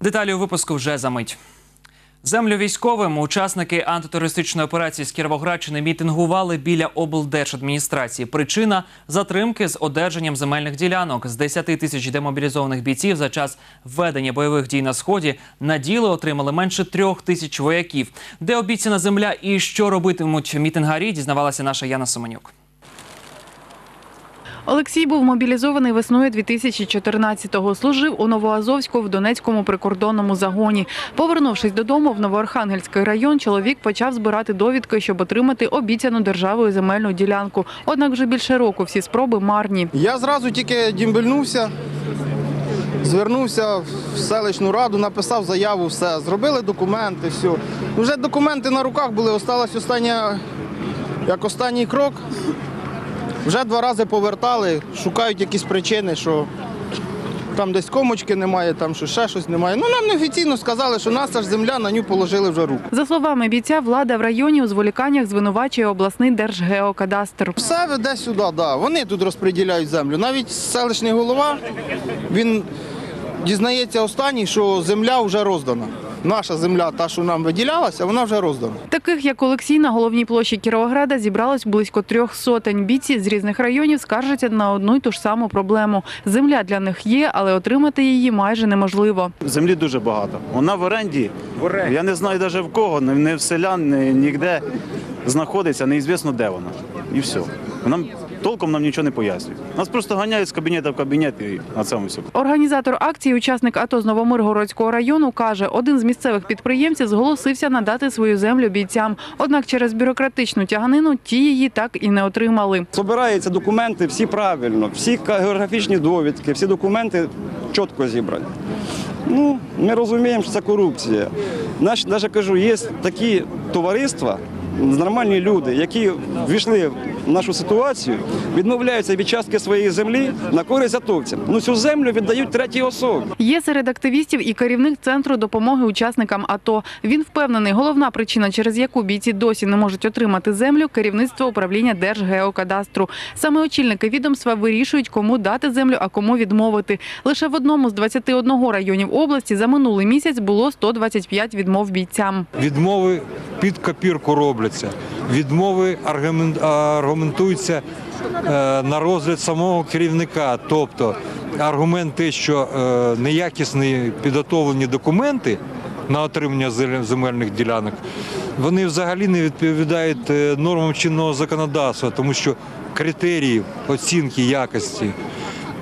Деталі у випуску вже за мить. Землю військовим учасники антитерористичної операції з Кіровоградщини мітингували біля облдержадміністрації. Причина затримки з одержанням земельних ділянок з 10 тисяч демобілізованих бійців за час ведення бойових дій на сході на діло отримали менше трьох тисяч вояків. Де обіцяна земля і що робитимуть мітингарі, дізнавалася наша Яна Семенюк. Олексій був мобілізований весною 2014-го. Служив у Новоазовську в Донецькому прикордонному загоні. Повернувшись додому в Новоархангельський район, чоловік почав збирати довідки, щоб отримати обіцяну державою земельну ділянку. Однак вже більше року всі спроби марні. Я зразу тільки дімбельнувся, звернувся в селищну раду, написав заяву, все. Зробили документи, все. Вже документи на руках були, осталось остання, як останній крок. Вже два рази повертали, шукають якісь причини, що там десь комочки немає, там що ще щось немає. Ну нам неофіційно сказали, що наша ж земля на ню положили вже руку. За словами бійця, влада в районі у зволіканнях звинувачує обласний держгеокадастр. Все веде сюди, да. Вони тут розподіляють землю. Навіть селищний голова він дізнається останній, що земля вже роздана. Наша земля, та, що нам виділялася, вона вже роздана. Таких, як Олексій, на головній площі Кіровограда зібралось близько трьох сотень. Бійці з різних районів скаржаться на одну й ту ж саму проблему. Земля для них є, але отримати її майже неможливо. Землі дуже багато. Вона в оренді. Я не знаю навіть в кого, не- в селян, не- ніде знаходиться, неізвісно де вона. І все. Нам толком нам нічого не пояснюють. Нас просто ганяють з кабінету в кабінет і на цьому все. Організатор акції, учасник АТО з Новомиргородського району, каже, один з місцевих підприємців зголосився надати свою землю бійцям. Однак через бюрократичну тяганину ті її так і не отримали. Збираються документи всі правильно, всі географічні довідки, всі документи чітко зібрані. Ну, ми розуміємо, що це корупція. Наш, навіть кажу, є такі товариства, нормальні люди, які ввійшли в нашу ситуацію, відмовляються від частки своєї землі на користь атовцям. Ну цю землю віддають третій особі. Є серед активістів і керівник центру допомоги учасникам АТО. Він впевнений, головна причина, через яку бійці досі не можуть отримати землю, керівництво управління Держгеокадастру. Саме очільники відомства вирішують, кому дати землю, а кому відмовити. Лише в одному з 21 районів області за минулий місяць було 125 відмов бійцям. Відмови під копірку робляться. Відмови аргументуються е, на розгляд самого керівника. Тобто аргумент те, що е, неякісні підготовлені документи на отримання земельних ділянок, вони взагалі не відповідають е, нормам чинного законодавства, тому що критеріїв оцінки якості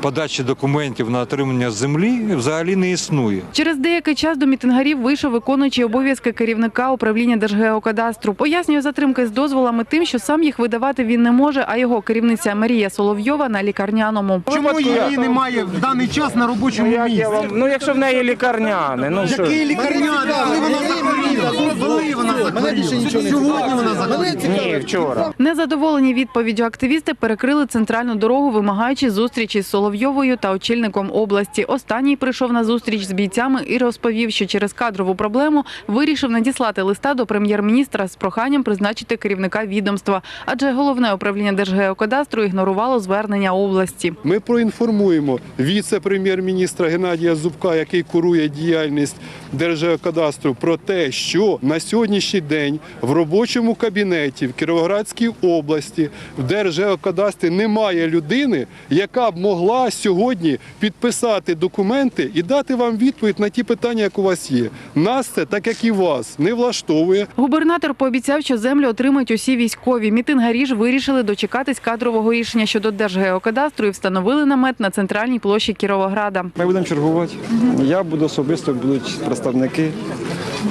подачі документів на отримання землі взагалі не існує. Через деякий час до мітингарів вийшов виконуючий обов'язки керівника управління Держгеокадастру. Пояснює затримки з дозволами тим, що сам їх видавати він не може, а його керівниця Марія Соловйова на лікарняному. Чому її немає в даний час на робочому місці? Ну, якщо в неї лікарняне, ну що? Який лікарняний, коли вона захворіла? Коли вона захворіла? Сьогодні вона захворіла. Ні, вчора. Незадоволені відповіддю активісти перекрили центральну дорогу, вимагаючи зустрічі з Соловйовою та очільником області. Останній прийшов на зустріч з бійцями і розповів, що через кадрову проблему вирішив надіслати листа до прем'єр-міністра з проханням призначити керівника відомства, адже головне управління Держгеокадастру ігнорувало звернення області. Ми проінформуємо віце-прем'єр-міністра Геннадія Зубка, який курує діяльність Держгеокадастру, про те, що на сьогоднішній день в робочому кабінеті в Кіровоградській області в Держгеокадастрі немає людини, яка б могла сьогодні підписати документи і дати вам відповідь на ті питання, як у вас є. Нас це, так як і вас, не влаштовує. Губернатор пообіцяв, що землю отримають усі військові. Мітингарі ж вирішили дочекатись кадрового рішення щодо Держгеокадастру і встановили намет на центральній площі Кіровограда. Ми будемо чергувати. Я буду особисто, будуть представники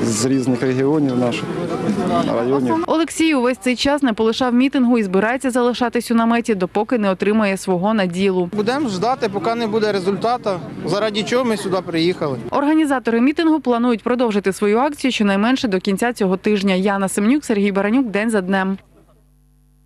з різних регіонів наших районів. Олексій увесь цей час не полишав мітингу і збирається залишатись у наметі, допоки не отримає свого наділу. Будемо ждати, поки не буде результату. Заради чого ми сюди приїхали. Організатори мітингу планують продовжити свою акцію щонайменше до кінця цього тижня. Яна Семнюк, Сергій Баранюк. День за днем.